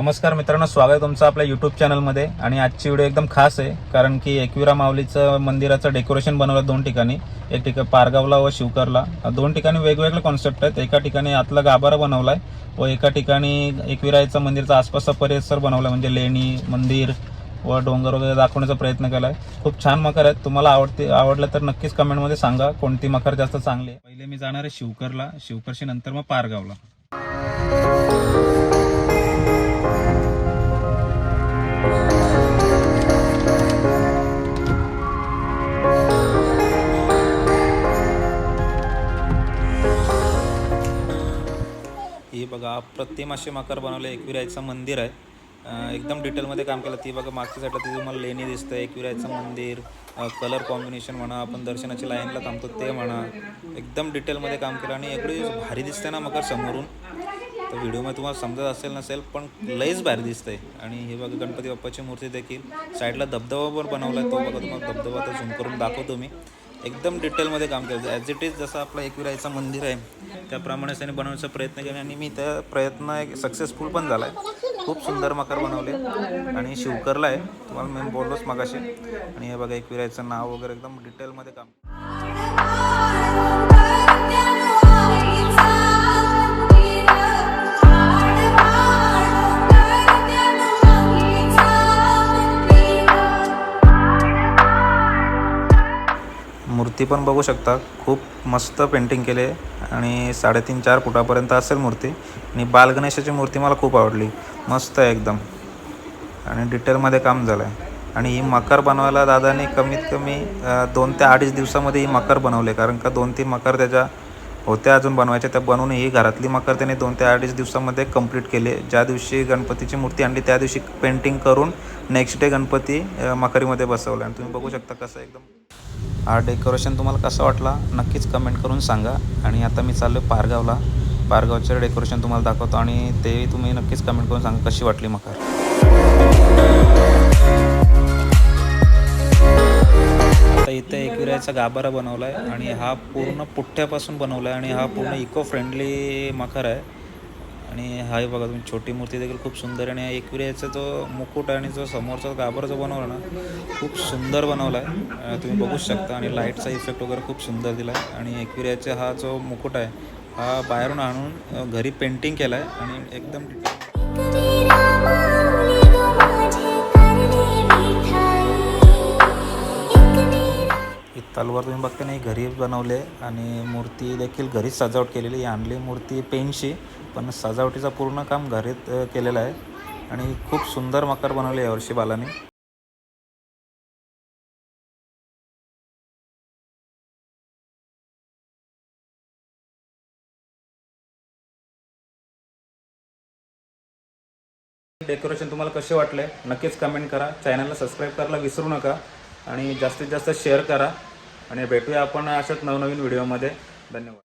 नमस्कार मित्रांनो स्वागत आहे तुमचं आपल्या युट्यूब चॅनलमध्ये आणि आजची व्हिडिओ एकदम खास आहे कारण की एकविरा माऊलीचं मंदिराचं डेकोरेशन बनवलं दोन ठिकाणी. एक ठिकाण पारगावला व शिवकरला. दोन ठिकाणी वेगवेगळे कॉन्सेप्ट आहेत. एका ठिकाणी आतला गाभारा बनवला आहे व एका ठिकाणी एकविरायचा मंदिरचा आसपासचा परिसर बनवला म्हणजे लेणी मंदिर व डोंगर वगैरे दाखवण्याचा प्रयत्न केला आहे खूप छान मकर आहेत. तुम्हाला आवडते आवडलं तर नक्कीच कमेंटमध्ये सांगा कोणती मकर जास्त चांगली आहे? पहिले मी जाणार आहे शिवकरला. शिवकरशी नंतर मग पारगावला. ही बघा प्रतिमाशी असे मकर बनवले एकविरायचं मंदिर आहे. एकदम डिटेलमध्ये काम केलं. ती बघा मागच्या साईडला तिथे तुम्हाला लेणी दिसतं एकविरायचं मंदिर कलर कॉम्बिनेशन म्हणा आपण दर्शनाच्या लाईनला थांबतो ते म्हणा. एकदम डिटेलमध्ये काम केलं आणि एवढी भारी दिसते ना मकर समोरून. तर व्हिडिओमध्ये तुम्हाला समजत असेल नसेल पण लईच भारी दिसतंय. आणि हे बघा गणपती बाप्पाची मूर्ती देखील साईडला धबधबा पण बनवला आहे तो बघा तुम्हाला धबधबा तर झूम करून दाखवतो मी. एकदम डिटेलमध्ये काम केलं ॲज इट इज जसं आपलं एकविरायचं मंदिर आहे त्याप्रमाणे त्याने बनवण्याचा प्रयत्न केला आणि मी त्या प्रयत्न एक सक्सेसफुल पण झाला आहे. खूप सुंदर मकर बनवले आणि शिवकरला आहे. तुम्हाला मी बोललोच मगाशी. आणि हे बघा एकविरायचं नाव वगैरे एकदम डिटेलमध्ये काम मूर्ती पण बघू शकता. खूप मस्त पेंटिंग केले आणि साडेतीन चार फुटापर्यंत असेल मूर्ती. आणि बालगणेशाची मूर्ती मला खूप आवडली. मस्त आहे एकदम. आणि डिटेलमध्ये काम झालं आहे आणि ही मकर बनवायला दादाने कमीत कमी दोन ते अडीच दिवसामध्ये ही मकर बनवले. कारण का दोन तीन मकर त्याच्या होत्या अजून बनवायच्या त्या बनवून ही घरातली मकर त्याने दोन ते अडीच दिवसामध्ये कंप्लीट केले. ज्या दिवशी गणपतीची मूर्ती आणली त्या दिवशी पेंटिंग करून नेक्स्ट डे गणपती मकरीमध्ये बसवला. आणि तुम्ही बघू शकता कसं एकदम हा डेकोरेशन तुम्हाला कसा वाटला नक्कीच कमेंट करून सांगा. आणि आता मी चाललो पारगावला. पारगावचं डेकोरेशन तुम्हाला दाखवतो आणि ते तुम्ही नक्कीच कमेंट करून सांगा कशी वाटली मकर आता इथे एकविरायचा गाभारा बनवला आहे आणि हा पूर्ण पुठ्ठ्यापासून बनवला आहे आणि हा पूर्ण इको फ्रेंडली मकर आहे. आणि हा बघा तुम्ही छोटी मूर्ती देखील खूप सुंदर आहे आणि एकविऱ्याचा जो मुकुट आहे आणि जो समोरचा गाभर जो बनवला ना खूप सुंदर बनवला आहे तुम्ही बघू शकता आणि लाईटचा इफेक्ट वगैरे खूप सुंदर दिला आहे आणि एकविऱ्याचा हा जो मुकुट आहे हा बाहेरून आणून घरी पेंटिंग केला आहे आणि एकदम तलवार तुम्ही बघता नाही घरी बनवले आणि मूर्ती देखील घरीच सजावट केलेली ही आणली मूर्ती पेनशी पण सजावटीचं पूर्ण काम घरीत केलेलं आहे. आणि खूप सुंदर मकर बनवले यावर्षी बालाने. डेकोरेशन तुम्हाला कसे वाटले? नक्कीच कमेंट करा. चॅनलला सबस्क्राईब करायला विसरू नका. आणि जास्तीत जास्त शेअर करा. आणि भेटूया आपण अशाच नवनवीन व्हिडिओमध्ये. धन्यवाद.